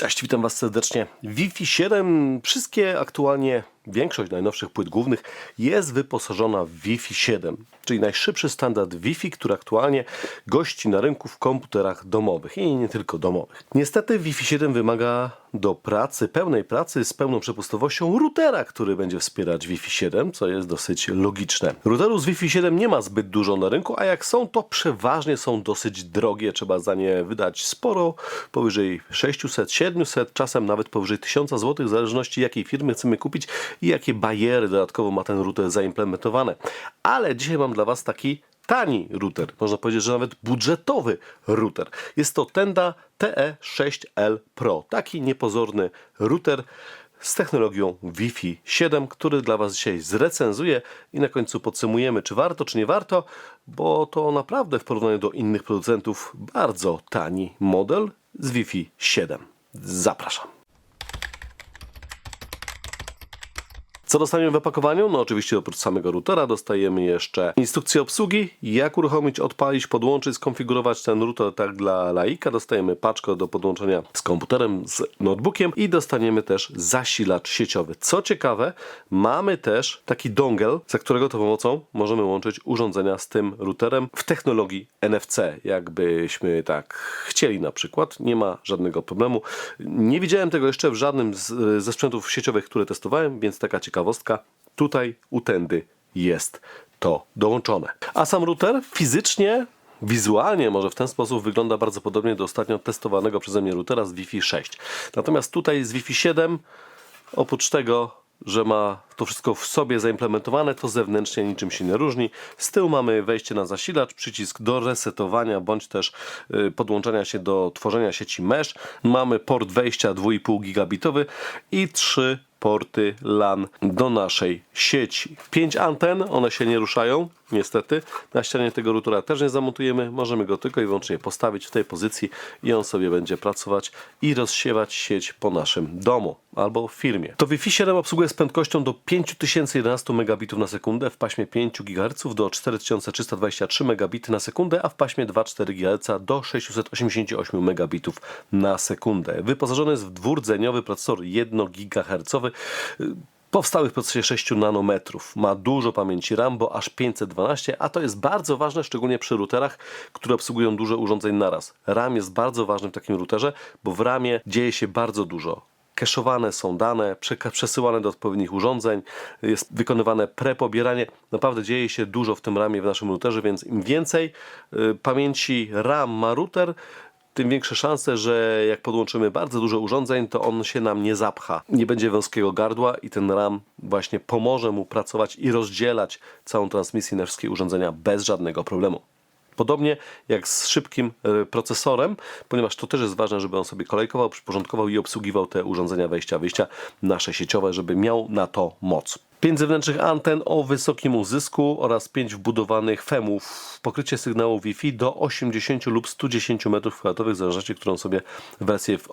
Cześć, witam Was serdecznie. Wi-Fi 7, wszystkie aktualnie, większość najnowszych płyt głównych jest wyposażona w Wi-Fi 7, czyli najszybszy standard Wi-Fi, który aktualnie gości na rynku w komputerach domowych i nie tylko domowych. Niestety Wi-Fi 7 wymaga do pracy, pełnej pracy z pełną przepustowością routera, który będzie wspierać Wi-Fi 7, co jest dosyć logiczne. Routerów z Wi-Fi 7 nie ma zbyt dużo na rynku, a jak są, to przeważnie są dosyć drogie. Trzeba za nie wydać sporo, powyżej 600, 700, czasem nawet powyżej 1000 zł, w zależności jakiej firmy chcemy kupić i jakie bariery dodatkowo ma ten router zaimplementowane. Ale dzisiaj mam dla Was taki tani router, można powiedzieć, że nawet budżetowy router. Jest to Tenda TE6L Pro, taki niepozorny router z technologią Wi-Fi 7, który dla Was dzisiaj zrecenzuję i na końcu podsumujemy, czy warto, czy nie warto, bo to naprawdę w porównaniu do innych producentów bardzo tani model z Wi-Fi 7. Zapraszam. Co dostaniemy w opakowaniu? No oczywiście oprócz samego routera dostajemy jeszcze instrukcję obsługi, jak uruchomić, odpalić, podłączyć, skonfigurować ten router tak dla laika. Dostajemy paczkę do podłączenia z komputerem, z notebookiem i dostaniemy też zasilacz sieciowy. Co ciekawe, mamy też taki dongle, za którego to pomocą możemy łączyć urządzenia z tym routerem w technologii NFC. Jakbyśmy tak chcieli na przykład, nie ma żadnego problemu. Nie widziałem tego jeszcze w żadnym z, ze sprzętów sieciowych, które testowałem, więc taka ciekawostka. Tutaj u Tendy jest to dołączone. A sam router fizycznie Wizualnie może w ten sposób wygląda bardzo podobnie do ostatnio testowanego przeze mnie routera z Wi-Fi 6. Natomiast tutaj z Wi-Fi 7 oprócz tego, że ma to wszystko w sobie zaimplementowane, to zewnętrznie niczym się nie różni. Z tyłu mamy wejście na zasilacz, przycisk do resetowania bądź też y, podłączenia się do tworzenia sieci mesh. Mamy port wejścia 2,5 gigabitowy i trzy porty LAN do naszej sieci. Pięć anten, one się nie ruszają, niestety. Na ścianie tego routera też nie zamontujemy. Możemy go tylko i wyłącznie postawić w tej pozycji i on sobie będzie pracować i rozsiewać sieć po naszym domu albo firmie. To Wi-Fi 7 obsługuje z prędkością do 5011 megabitów na sekundę w paśmie 5 GHz do 4323 megabity na sekundę, a w paśmie 2,4 GHz do 688 megabitów na sekundę. Wyposażony jest w dwurdzeniowy procesor 1 GHz powstały w procesie 6 nanometrów. Ma dużo pamięci RAM, bo aż 512, a to jest bardzo ważne, szczególnie przy routerach, które obsługują dużo urządzeń naraz. RAM jest bardzo ważny w takim routerze, bo w RAMie dzieje się bardzo dużo. Keszowane są dane, przesyłane do odpowiednich urządzeń, jest wykonywane prepobieranie. Naprawdę dzieje się dużo w tym RAMie w naszym routerze, więc im więcej y, pamięci RAM ma router, tym większe szanse, że jak podłączymy bardzo dużo urządzeń, to on się nam nie zapcha. Nie będzie wąskiego gardła i ten RAM właśnie pomoże mu pracować i rozdzielać całą transmisję na wszystkie urządzenia bez żadnego problemu. Podobnie jak z szybkim e, procesorem, ponieważ to też jest ważne, żeby on sobie kolejkował, przyporządkował i obsługiwał te urządzenia wejścia, wyjścia nasze sieciowe, żeby miał na to moc. Pięć zewnętrznych anten o wysokim uzysku oraz pięć wbudowanych FEMów. Pokrycie sygnału Wi-Fi do 80 lub 110 m2, w zależności, którą sobie wersję w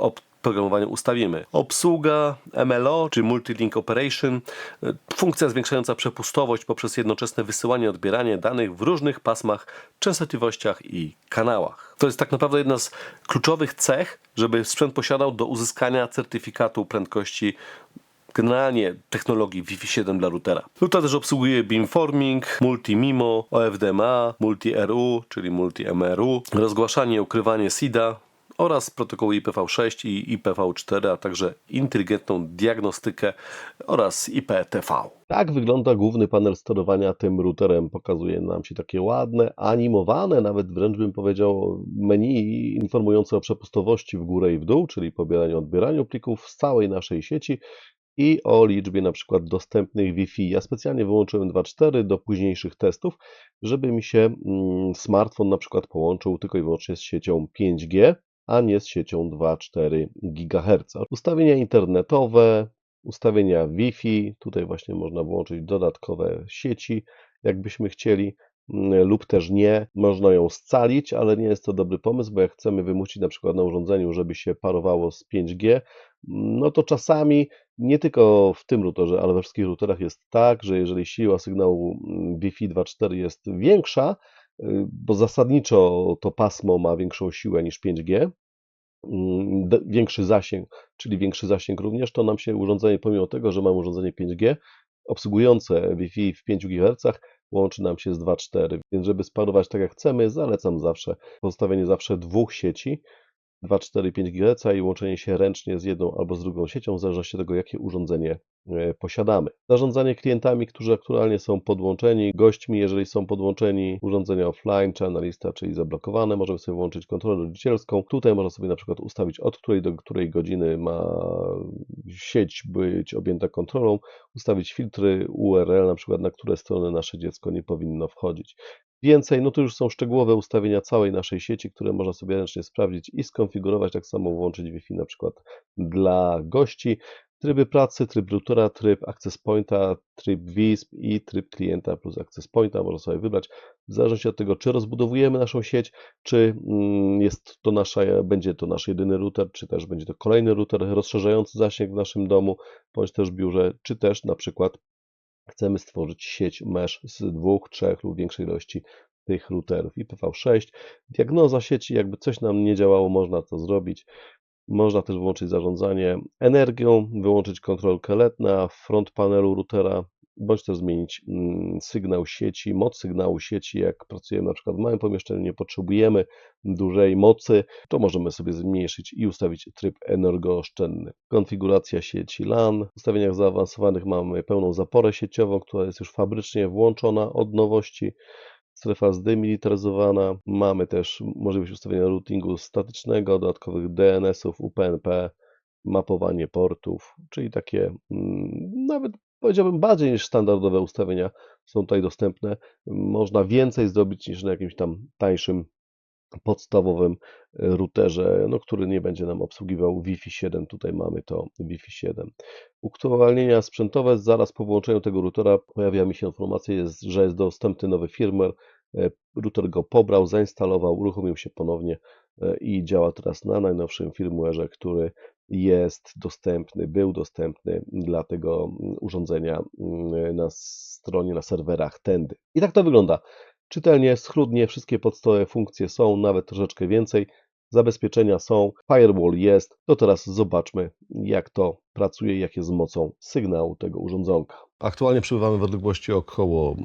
oprogramowaniu ustawimy. Obsługa MLO, czy Multilink Operation, e, funkcja zwiększająca przepustowość poprzez jednoczesne wysyłanie i odbieranie danych w różnych pasmach, częstotliwościach i kanałach. To jest tak naprawdę jedna z kluczowych cech, żeby sprzęt posiadał do uzyskania certyfikatu prędkości generalnie technologii Wi-Fi 7 dla routera. Router też obsługuje beamforming, multi-MIMO, OFDMA, multi-RU, czyli multi-MRU, rozgłaszanie i ukrywanie SIDA oraz protokoły IPv6 i IPv4, a także inteligentną diagnostykę oraz IPTV. Tak wygląda główny panel sterowania tym routerem. Pokazuje nam się takie ładne, animowane, nawet wręcz bym powiedział, menu informujące o przepustowości w górę i w dół, czyli pobieraniu, odbieraniu plików z całej naszej sieci i o liczbie na przykład dostępnych Wi-Fi. Ja specjalnie wyłączyłem 2.4 do późniejszych testów, żeby mi się mm, smartfon na przykład połączył tylko i wyłącznie z siecią 5G, a nie z siecią 2,4 GHz. Ustawienia internetowe, ustawienia Wi-Fi, tutaj właśnie można włączyć dodatkowe sieci, jakbyśmy chcieli mm, lub też nie. Można ją scalić, ale nie jest to dobry pomysł, bo jak chcemy wymusić na przykład na urządzeniu, żeby się parowało z 5G, no to czasami nie tylko w tym routerze, ale we wszystkich routerach jest tak, że jeżeli siła sygnału mm, Wi-Fi 2.4 jest większa, bo zasadniczo to pasmo ma większą siłę niż 5G, mm, większy zasięg, czyli większy zasięg również, to nam się urządzenie, pomimo tego, że mamy urządzenie 5G, obsługujące Wi-Fi w 5 GHz, łączy nam się z 2.4. Więc żeby sparować tak jak chcemy, zalecam zawsze pozostawienie zawsze dwóch sieci, 2,4 5 GHz i łączenie się ręcznie z jedną albo z drugą siecią, w zależności od tego, jakie urządzenie e, posiadamy. Zarządzanie klientami, którzy aktualnie są podłączeni, gośćmi, jeżeli są podłączeni, urządzenia offline czy analista, czyli zablokowane, możemy sobie włączyć kontrolę rodzicielską. Tutaj można sobie na przykład ustawić, od której do której godziny ma sieć być objęta kontrolą, ustawić filtry URL, na przykład na które strony nasze dziecko nie powinno wchodzić. Więcej, no to już są szczegółowe ustawienia całej naszej sieci, które można sobie ręcznie sprawdzić i skonfigurować, tak samo włączyć Wi-Fi na przykład dla gości. Tryby pracy, tryb routera, tryb access pointa, tryb WISP i tryb klienta plus access pointa można sobie wybrać w zależności od tego, czy rozbudowujemy naszą sieć, czy mm, jest to nasza, będzie to nasz jedyny router, czy też będzie to kolejny router rozszerzający zasięg w naszym domu, bądź też biurze, czy też na przykład chcemy stworzyć sieć mesh z dwóch, trzech lub większej ilości tych routerów IPv6. Diagnoza sieci, jakby coś nam nie działało, można to zrobić. Można też włączyć zarządzanie energią, wyłączyć kontrolkę LED na front panelu routera, bądź też zmienić mm, sygnał sieci, moc sygnału sieci. Jak pracujemy na przykład w małym pomieszczeniu, nie potrzebujemy dużej mocy, to możemy sobie zmniejszyć i ustawić tryb energooszczędny. Konfiguracja sieci LAN. W ustawieniach zaawansowanych mamy pełną zaporę sieciową, która jest już fabrycznie włączona od nowości strefa zdemilitaryzowana. Mamy też możliwość ustawienia routingu statycznego, dodatkowych DNS-ów, UPnP, mapowanie portów, czyli takie mm, nawet powiedziałbym bardziej niż standardowe ustawienia są tutaj dostępne. Można więcej zrobić niż na jakimś tam tańszym podstawowym routerze, no, który nie będzie nam obsługiwał Wi-Fi 7. Tutaj mamy to Wi-Fi 7. Uaktualnienia sprzętowe. Zaraz po włączeniu tego routera pojawia mi się informacja, że jest dostępny nowy firmware. E, Router go pobrał, zainstalował, uruchomił się ponownie e, i działa teraz na najnowszym firmware'ze, który jest dostępny, był dostępny dla tego urządzenia mm, na stronie, na serwerach Tendy. I tak to wygląda. Czytelnie, schludnie, wszystkie podstawowe funkcje są, nawet troszeczkę więcej. Zabezpieczenia są, firewall jest. To teraz zobaczmy, jak to pracuje, jak jest mocą sygnału tego urządzonka. Aktualnie przebywamy w odległości około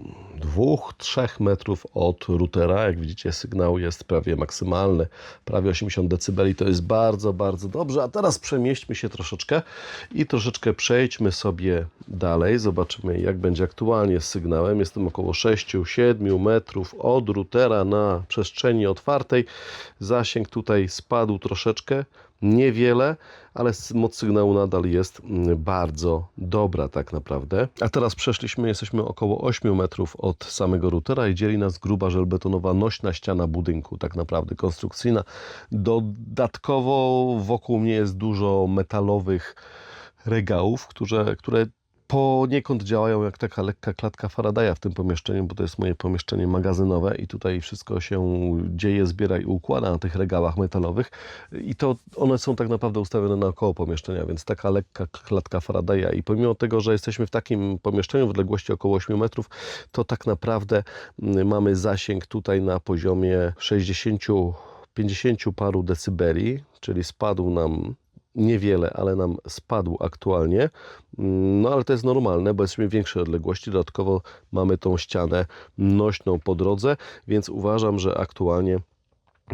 2-3 metrów od routera. Jak widzicie, sygnał jest prawie maksymalny, prawie 80 dB. To jest bardzo, bardzo dobrze. A teraz przemieśćmy się troszeczkę i troszeczkę przejdźmy sobie dalej. Zobaczymy, jak będzie aktualnie z sygnałem. Jestem około 6-7 metrów od routera na przestrzeni otwartej. Zasięg tutaj spadł troszeczkę niewiele, ale moc sygnału nadal jest mm, bardzo dobra tak naprawdę. A teraz przeszliśmy, jesteśmy około 8 metrów od samego routera i dzieli nas gruba żelbetonowa nośna ściana budynku, tak naprawdę konstrukcyjna. Dodatkowo wokół mnie jest dużo metalowych regałów, które, które poniekąd działają jak taka lekka klatka Faradaya w tym pomieszczeniu, bo to jest moje pomieszczenie magazynowe i tutaj wszystko się dzieje, zbiera i układa na tych regałach metalowych. I to one są tak naprawdę ustawione naokoło pomieszczenia, więc taka lekka klatka Faradaya i pomimo tego, że jesteśmy w takim pomieszczeniu w odległości około 8 metrów, to tak naprawdę mm, mamy zasięg tutaj na poziomie 60 50 paru decybeli, czyli spadł nam niewiele, ale nam spadł aktualnie. No ale to jest normalne, bo jesteśmy w większej odległości. Dodatkowo mamy tą ścianę nośną po drodze, więc uważam, że aktualnie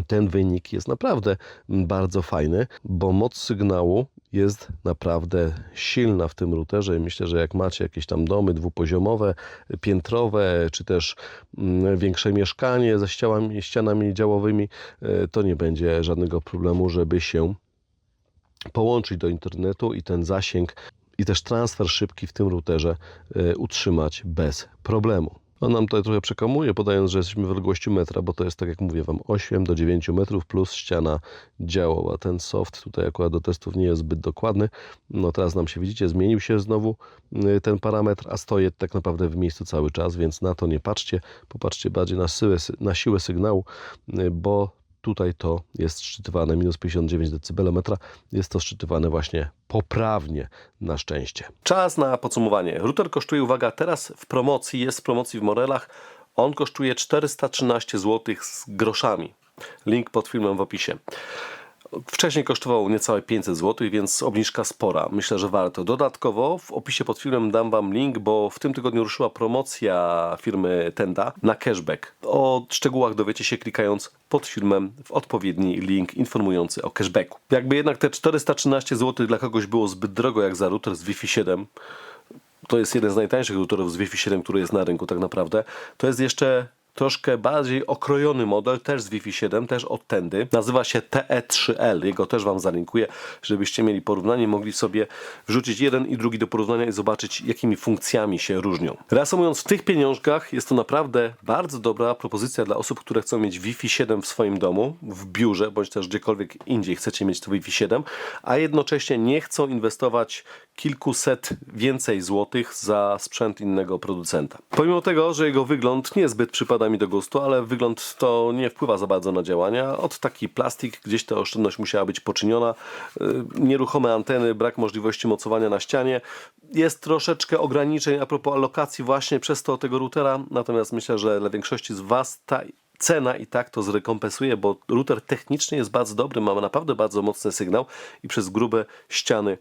ten wynik jest naprawdę bardzo fajny, bo moc sygnału jest naprawdę silna w tym routerze i myślę, że jak macie jakieś tam domy dwupoziomowe, piętrowe, czy też mm, większe mieszkanie ze ścianami, ścianami działowymi, e, to nie będzie żadnego problemu, żeby się połączyć do internetu i ten zasięg i też transfer szybki w tym routerze y, utrzymać bez problemu. On nam tutaj trochę przekamuje, podając, że jesteśmy w odległości metra, bo to jest, tak jak mówię Wam, 8 do 9 metrów plus ściana działowa. Ten soft tutaj akurat do testów nie jest zbyt dokładny. No teraz nam się, widzicie, zmienił się znowu y, ten parametr, a stoję tak naprawdę w miejscu cały czas, więc na to nie patrzcie. Popatrzcie bardziej na siłę, na siłę sygnału, y, bo Tutaj to jest szczytywane minus 59 dB, jest to szczytywane właśnie poprawnie na szczęście. Czas na podsumowanie. Router kosztuje, uwaga, teraz w promocji, jest w promocji w Morelach. On kosztuje 413 zł z groszami. Link pod filmem w opisie. Wcześniej kosztował niecałe 500 zł, więc obniżka spora. Myślę, że warto. Dodatkowo w opisie pod filmem dam Wam link, bo w tym tygodniu ruszyła promocja firmy Tenda na cashback. O szczegółach dowiecie się klikając pod filmem w odpowiedni link informujący o cashbacku. Jakby jednak te 413 zł dla kogoś było zbyt drogo jak za router z Wi-Fi 7, to jest jeden z najtańszych routerów z Wi-Fi 7, który jest na rynku tak naprawdę, to jest jeszcze troszkę bardziej okrojony model, też z Wi-Fi 7, też od Tendy. Nazywa się TE3L, jego też Wam zalinkuję, żebyście mieli porównanie, mogli sobie wrzucić jeden i drugi do porównania i zobaczyć, jakimi funkcjami się różnią. Reasumując, w tych pieniążkach jest to naprawdę bardzo dobra propozycja dla osób, które chcą mieć Wi-Fi 7 w swoim domu, w biurze, bądź też gdziekolwiek indziej chcecie mieć to Wi-Fi 7, a jednocześnie nie chcą inwestować kilkuset więcej złotych za sprzęt innego producenta. Pomimo tego, że jego wygląd niezbyt przypada mi do gustu, ale wygląd to nie wpływa za bardzo na działania. Od taki plastik, gdzieś ta oszczędność musiała być poczyniona. Yy, Nieruchome anteny, brak możliwości mocowania na ścianie. Jest troszeczkę ograniczeń a propos alokacji właśnie przez to tego routera, natomiast myślę, że dla większości z Was ta cena i tak to zrekompensuje, bo router technicznie jest bardzo dobry, ma naprawdę bardzo mocny sygnał i przez grube ściany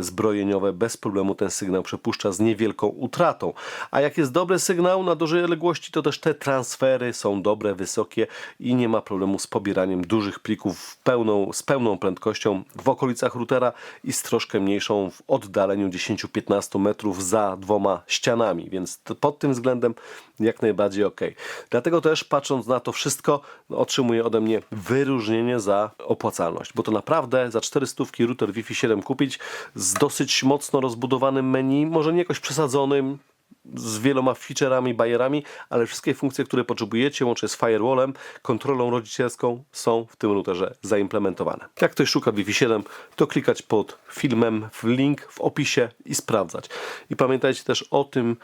zbrojeniowe bez problemu ten sygnał przepuszcza z niewielką utratą. A jak jest dobry sygnał na dużej odległości, to też te transfery są dobre, wysokie i nie ma problemu z pobieraniem dużych plików pełną, z pełną prędkością w okolicach routera i z troszkę mniejszą w oddaleniu 10-15 metrów za dwoma ścianami, więc pod tym względem jak najbardziej ok. Dlatego też patrząc na to wszystko, otrzymuję ode mnie wyróżnienie za opłacalność, bo to naprawdę za 400 router Wi-Fi 7 kupić z dosyć mocno rozbudowanym menu, może nie jakoś przesadzonym, z wieloma featureami, bajerami, ale wszystkie funkcje, które potrzebujecie, łącznie z firewallem, kontrolą rodzicielską, są w tym routerze zaimplementowane. Jak ktoś szuka Wi-Fi 7, to klikać pod filmem w link w opisie i sprawdzać. I pamiętajcie też o tym,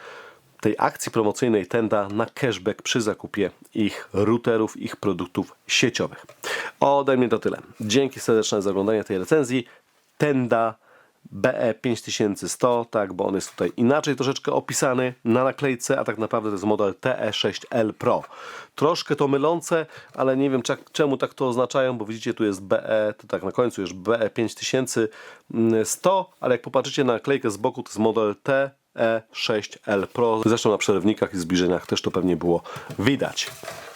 tej akcji promocyjnej Tenda na cashback przy zakupie ich routerów, ich produktów sieciowych. Ode mnie to tyle. Dzięki serdeczne za oglądanie tej recenzji. Tenda BE5100, tak, bo on jest tutaj inaczej troszeczkę opisany na naklejce, a tak naprawdę to jest model TE6L Pro. Troszkę to mylące, ale nie wiem czemu tak to oznaczają, bo widzicie tu jest BE, to tak na końcu już BE5100, ale jak popatrzycie na naklejkę z boku, to jest model TE6L Pro. Zresztą na przerywnikach i zbliżeniach też to pewnie było widać.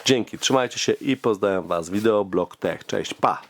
Dzięki, trzymajcie się i pozdrawiam Was. Wideo Blog Tech. Cześć, pa!